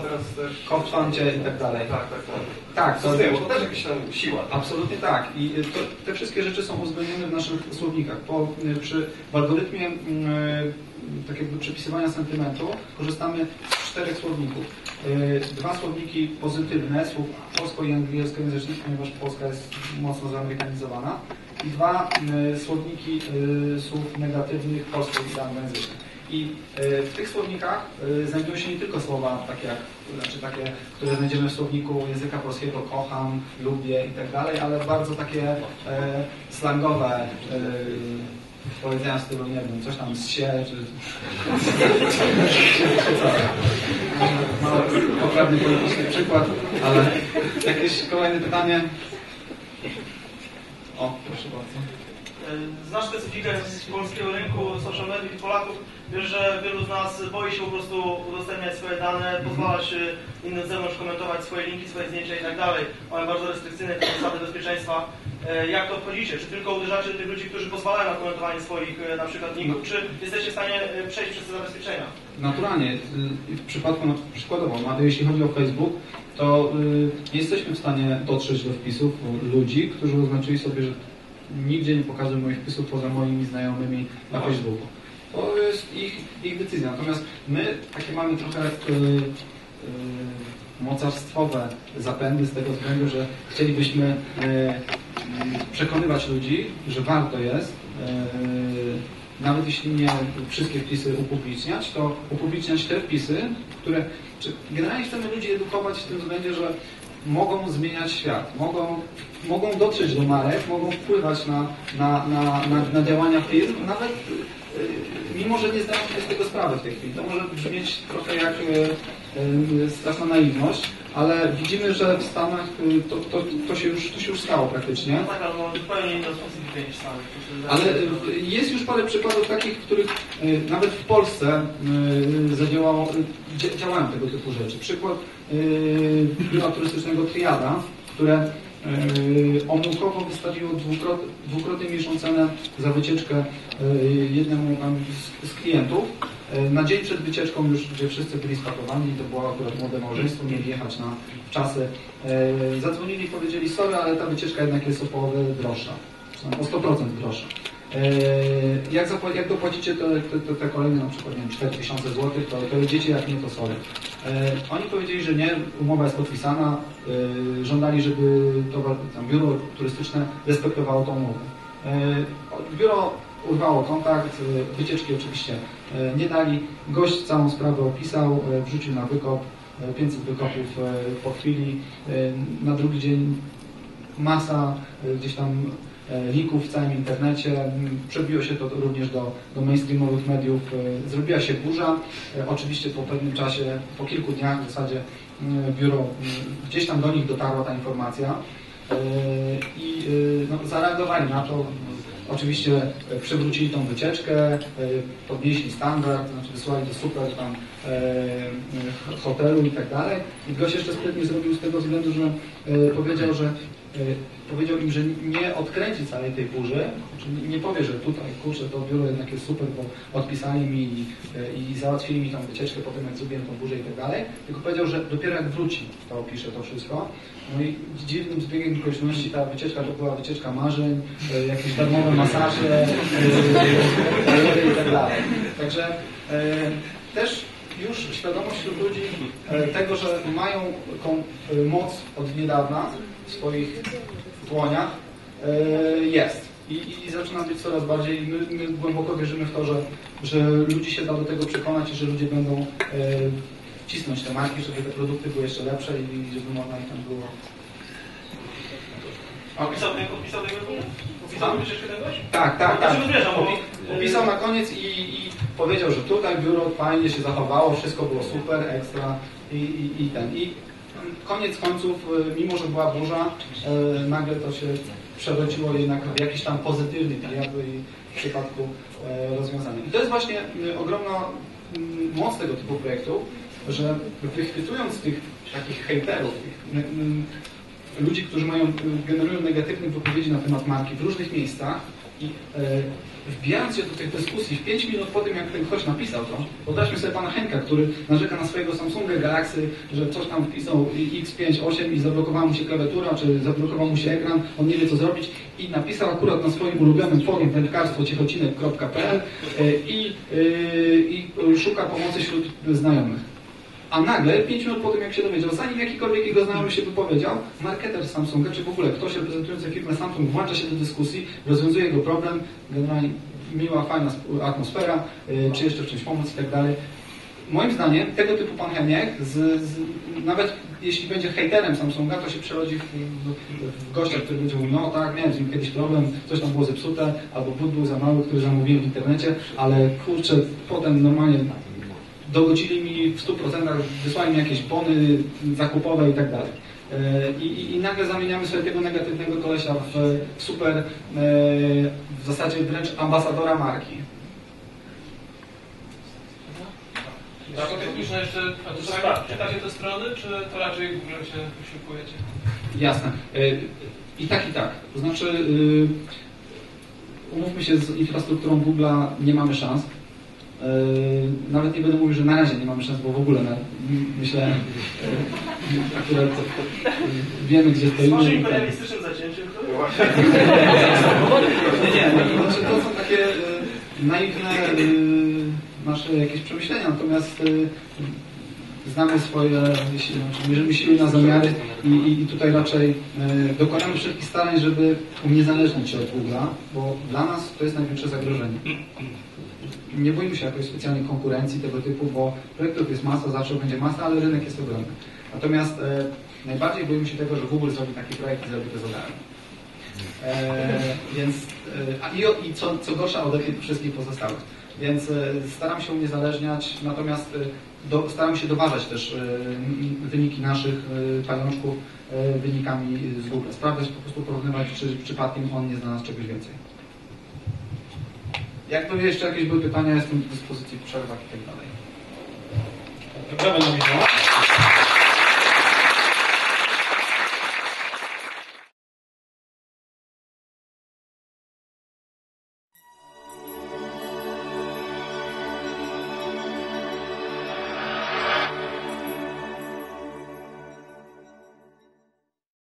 teraz też... Kopfancie i tak dalej. Tak, tak, tak. Tak? Bo to też jakaś tam siła. Absolutnie tak. I to, te wszystkie rzeczy są uwzględnione w naszych słownikach. Po, przy, w algorytmie mm, tak jakby przypisywania sentymentu korzystamy z czterech słowników. Dwa słowniki pozytywne, słów polsko i angielskojęzycznych, ponieważ Polska jest mocno zamerykanizowana. I dwa słowniki słów negatywnych polsko i anglojęzycznych. I y, w tych słownikach y, znajdują się nie tylko słowa takie jak, znaczy takie, które znajdziemy w słowniku języka polskiego kocham, lubię i tak ale bardzo takie e, slangowe e, powiedzenia w stylu, nie wiem, coś tam z się, czy... Mało poprawny polityczny przykład, ale jakieś kolejne pytanie? O, proszę bardzo. Znasz specyfikę z polskiego rynku, social mediów i Polaków. Wiesz, że wielu z nas boi się po prostu udostępniać swoje dane, pozwalać y, innym zewnątrz komentować swoje linki, swoje zdjęcia i tak dalej. Mamy bardzo restrykcyjne te zasady bezpieczeństwa. E, Jak to obchodzicie? Czy tylko uderzacie tych ludzi, którzy pozwalają na komentowanie swoich e, na przykład linków, czy jesteście w stanie e, przejść przez te zabezpieczenia? Naturalnie. y, W przypadku, na przykładowo, jeśli chodzi o Facebook, to y, nie jesteśmy w stanie dotrzeć do wpisów ludzi, którzy oznaczyli sobie, że nigdzie nie pokażę moich wpisów poza moimi znajomymi na Facebooku. To jest ich, ich decyzja. Natomiast my takie mamy trochę y, y, mocarstwowe zapędy z tego względu, że chcielibyśmy y, przekonywać ludzi, że warto jest y, nawet jeśli nie wszystkie wpisy upubliczniać, to upubliczniać te wpisy, które generalnie chcemy ludzi edukować w tym względzie, że mogą zmieniać świat, mogą, mogą dotrzeć do marek, mogą wpływać na, na, na, na, na działania firm, nawet y, mimo, że nie zdają sobie z tego sprawy w tej chwili. To może brzmieć trochę jak y, y, straszna naiwność, ale widzimy, że w Stanach to, to, to, się, już, to się już stało praktycznie. No tak, zupełnie niż Stany. Ale jest już parę przykładów takich, w których nawet w Polsce zadziałało, dzia- działają tego typu rzeczy. Przykład biura turystycznego Triada, które omyłkowo wystawiło dwukrot, dwukrotnie mniejszą cenę za wycieczkę y, jednemu z, z klientów. Y, Na dzień przed wycieczką już, gdzie wszyscy byli spakowani, to było akurat młode małżeństwo, mieli jechać na czasy. Zadzwonili i powiedzieli, sorry, ale ta wycieczka jednak jest o połowę droższa o 100% droższa. Jak, jak dopłacicie te, te, te, kolejne na przykład nie wiem, 4000 zł, to, to jedziecie, jak nie to sorry. Eee, Oni powiedzieli, że nie, umowa jest podpisana, eee, żądali, żeby to tam, biuro turystyczne respektowało tą umowę. Eee, Biuro urwało kontakt, e, wycieczki oczywiście e, nie dali. Gość całą sprawę opisał, e, wrzucił na wykop, e, 500 wykopów e, po chwili. E, Na drugi dzień masa e, gdzieś tam e, linków w całym internecie. Przebiło się to również do, do mainstreamowych mediów. E, Zrobiła się burza. E, Oczywiście po pewnym czasie, po kilku dniach w zasadzie m, biuro, m, gdzieś tam do nich dotarła ta informacja i no, zareagowali na to. Oczywiście przywrócili tą wycieczkę, podnieśli standard, znaczy wysłali do super tam hotelu i tak dalej. I gość jeszcze sprytnie zrobił z tego względu, że powiedział, że powiedział im, że nie odkręci całej tej burzy, czyli nie powie, że tutaj kurczę to biuro jednak jest super, bo odpisali mi i, e, i załatwili mi tą wycieczkę po tym, jak zrobiłem tą burzę i tak dalej, tylko powiedział, że dopiero jak wróci, to opisze to wszystko. No i dziwnym zbiegiem okoliczności ta wycieczka to była wycieczka marzeń, e, jakieś darmowe masaże e, e, i tak dalej. Także e, też już świadomość wśród ludzi e, tego, że mają tą e, moc od niedawna w swoich dłoniach e, jest. I, I zaczyna być coraz bardziej, my, my głęboko wierzymy w to, że, że ludzi się da do tego przekonać i że ludzie będą wcisnąć te marki, żeby te produkty były jeszcze lepsze i żeby można ich tam było. Opisał ten, opisał tego Opisał wycieczkę ten gość? Tak, tak, tak. Opisał na koniec i, i powiedział, że tutaj biuro fajnie się zachowało, wszystko było super, ekstra i, i, i ten. I koniec końców, y, mimo że była burza, y, nagle to się przerodziło jednak w jakiś tam pozytywny jakby w przypadku e, rozwiązania. I to jest właśnie y, ogromna mm, moc tego typu projektów, że wychwytując tych takich hejterów, tych, y, y, ludzi, którzy mają, generują negatywne wypowiedzi na temat marki w różnych miejscach I e, wbijając się do tych dyskusji, w 5 minut po tym, jak ten ktoś napisał to, wyobraźmy sobie pana Henka, który narzeka na swojego Samsunga Galaxy, że coś tam wpisał X5, 8 i zablokowała mu się klawiatura, czy zablokował mu się ekran, on nie wie co zrobić i napisał akurat na swoim ulubionym forum wędkarstwo cichocinek.pl e, i, e, i szuka pomocy wśród znajomych. A nagle, 5 minut po tym, jak się dowiedział, zanim jakikolwiek jego znajomy się wypowiedział, marketer Samsunga, czy w ogóle ktoś reprezentujący firmę Samsung włącza się do dyskusji, rozwiązuje jego problem, generalnie miła, fajna atmosfera, y, czy jeszcze w czymś pomóc i tak dalej. Moim zdaniem tego typu pan Heniek, z, z, nawet jeśli będzie hejterem Samsunga, to się przerodzi w, w, w gościa, który będzie mówił, no tak, miałem z nim kiedyś problem, coś tam było zepsute, albo but był za mały, który zamówiłem w internecie, ale kurczę, potem normalnie dogodzili mi w 100%, wysłali mi jakieś bony zakupowe i tak dalej. E, I, i, I nagle zamieniamy sobie tego negatywnego kolesia w, w super, e, w zasadzie wręcz ambasadora marki. Jako techniczne jeszcze, a to tak, czytacie te strony, czy to raczej Google się wysiłkujecie? Jasne. E, I tak, i tak. To znaczy, y, umówmy się, z infrastrukturą Google'a nie mamy szans. E, Nawet nie będę mówił, że na razie nie mamy szans, bo w ogóle na, myślę, e, akurat e, wiemy, gdzie stoimy. może i imperialistycznym zacięciem, to Nie, nie, to, znaczy, to są takie y, naiwne nasze jakieś przemyślenia, natomiast znamy swoje, mierzymy siły na zamiary i, i, i tutaj raczej y, dokonamy wszelkich starań, żeby uniezależnić się od Google'a, bo dla nas to jest największe zagrożenie. Nie boimy się jakoś specjalnej konkurencji tego typu, bo projektów jest masa, zawsze będzie masa, ale rynek jest ogromny. Natomiast e, najbardziej boimy się tego, że Google zrobi taki projekt i zrobi to za darmo. E, więc, e, i, i co, co gorsza ode tych wszystkich pozostałych. Więc e, staram się uniezależniać, natomiast e, do, staram się doważać też e, wyniki naszych pajączków wynikami z Google. Sprawdzać, po prostu porównywać, czy przypadkiem on nie znalazł czegoś więcej. Jakby jeszcze jakieś były pytania, jestem do dyspozycji w przerwach i tak dalej. Michała.